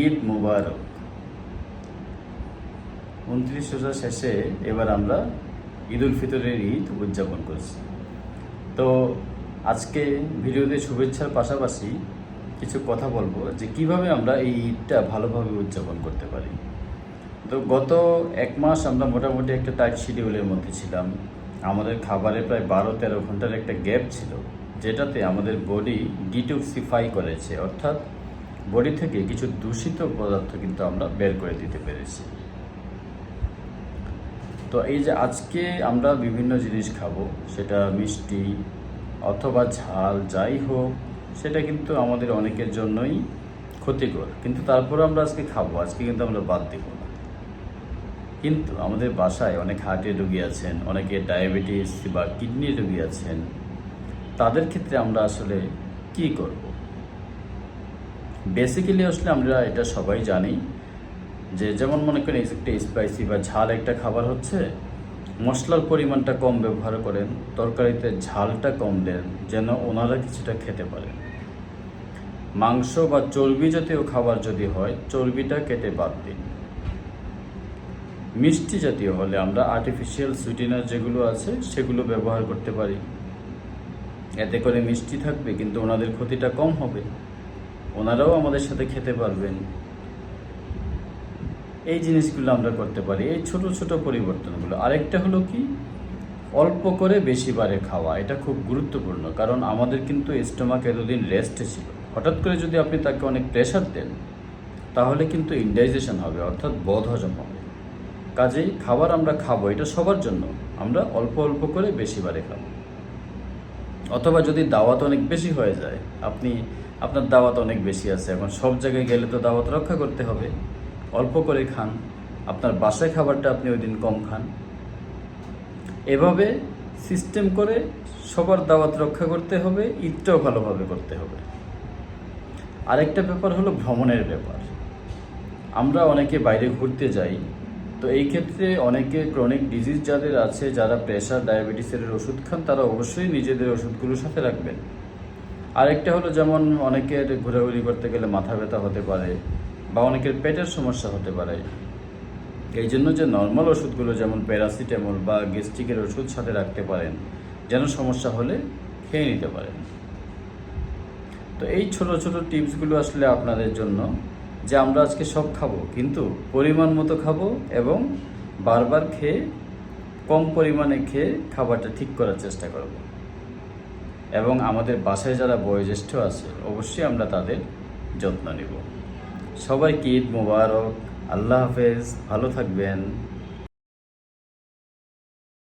ঈদ মুবারক। উনত্রিশ রোজা শেষে এবার আমরা ঈদ উল ফিতরের ঈদ উদযাপন করছি। তো আজকে ভিডিওতে শুভেচ্ছার পাশাপাশি কিছু কথা বলব যে কীভাবে আমরা এই ঈদটা ভালোভাবে উদযাপন করতে পারি। তো গত এক মাস আমরা মোটামুটি একটা টাইট শিডিউলের মধ্যে ছিলাম। আমাদের খাবারে প্রায় বারো তেরো ঘণ্টার একটা গ্যাপ ছিল, যেটাতে আমাদের বডি ডিটক্সিফাই করেছে, অর্থাৎ বডি থেকে কিছু দূষিত পদার্থ কিন্তু আমরা বের করে দিতে পেরেছি। তো এই যে আজকে আমরা বিভিন্ন জিনিস খাব, সেটা মিষ্টি অথবা ঝাল যাই হোক, সেটা কিন্তু আমাদের অনেকের জন্যই ক্ষতিকর। কিন্তু তারপরে আমরা আজকে খাব, আজকে কিন্তু আমরা বাদ দেবো না। কিন্তু আমাদের বাসায় অনেক হার্টের রুগী আছেন, অনেকে ডায়াবেটিস বা কিডনি রোগী আছেন, তাদের ক্ষেত্রে আমরা আসলে কি করব? বেসিক্যালি আসলে আমরা এটা সবাই জানি যে যেমন মনে করেন একটা স্পাইসি বা ঝাল একটা খাবার হচ্ছে, মশলার পরিমাণটা কম ব্যবহার করেন, তরকারিতে ঝালটা কম দেন যেন ওনারা কিছুটা খেতে পারেন। মাংস বা চর্বি জাতীয় খাবার যদি হয়, চর্বিটা কেটে বাদ দিন। মিষ্টি জাতীয় হলে আমরা আর্টিফিশিয়াল সুইটেনার যেগুলো আছে, সেগুলো ব্যবহার করতে পারি। এতে করে মিষ্টি থাকবে, কিন্তু ওনাদের ক্ষতিটা কম হবে। ওনারাও আমাদের সাথে খেতে পারবেন। এই জিনিসগুলো আমরা করতে পারি, এই ছোট ছোট পরিবর্তনগুলো। আরেকটা হলো কি? অল্প করে বেশি বারে খাওয়া, এটা খুব গুরুত্বপূর্ণ, কারণ আমাদের কিন্তু স্টোমাক এতদিন রেস্টে ছিল। হঠাৎ করে যদি আপনি তাকে অনেক প্রেশার দেন, তাহলে কিন্তু ইন্ডাইজেশন হবে, অর্থাৎ বদ হজম হবে। কাজেই খাবার আমরা খাব, এটা সবার জন্য। আমরা অল্প অল্প করে বেশি বারে খাব। অথবা যদি দাওয়াত অনেক বেশি হয়ে যায়, আপনি, আপনার দাওয়াত অনেক বেশি আছে, এখন সব জায়গায় গেলে তো দাওয়াত রক্ষা করতে হবে। অল্প করে খান, আপনার বাসায় খাবারটা আপনি ওই দিন কম খান। এভাবে সিস্টেম করে সবার দাওয়াত রক্ষা করতে হবে, ঈদটাও ভালোভাবে করতে হবে। আরেকটা ব্যাপার হলো ভ্রমণের ব্যাপার। আমরা অনেকে বাইরে ঘুরতে যাই তো এই ক্ষেত্রে অনেকে ক্রনিক ডিজিজ যাদের আছে, যারা প্রেশার ডায়াবেটিসের ওষুধ খান, তারা অবশ্যই নিজেদের ওষুধগুলো সাথে রাখবেন। আরেকটা হলো যেমন অনেকের ঘোরাঘুরি করতে গেলে মাথা ব্যথা হতে পারে বা অনেকের পেটের সমস্যা হতে পারে। এই জন্য যে নর্মাল ওষুধগুলো যেমন প্যারাসিটামল বা গ্যাস্ট্রিকের ওষুধ সাথে রাখতে পারেন, যেন সমস্যা হলে খেয়ে নিতে পারেন। তো এই ছোট ছোট টিপসগুলো আসলে আপনাদের জন্য। যে আমরা আজকে সব খাব, কিন্তু পরিমাণ মতো খাব এবং বারবার খেয়ে কম পরিমাণে খেয়ে খাবারটা ঠিক করার চেষ্টা করব। এবং আমাদের বাসায় যারা বয়োজ্যেষ্ঠ আছে, অবশ্যই আমরা তাদের যত্ন নেব। সবাইকে ঈদ মোবারক, আল্লাহ হাফেজ, ভালো থাকবেন।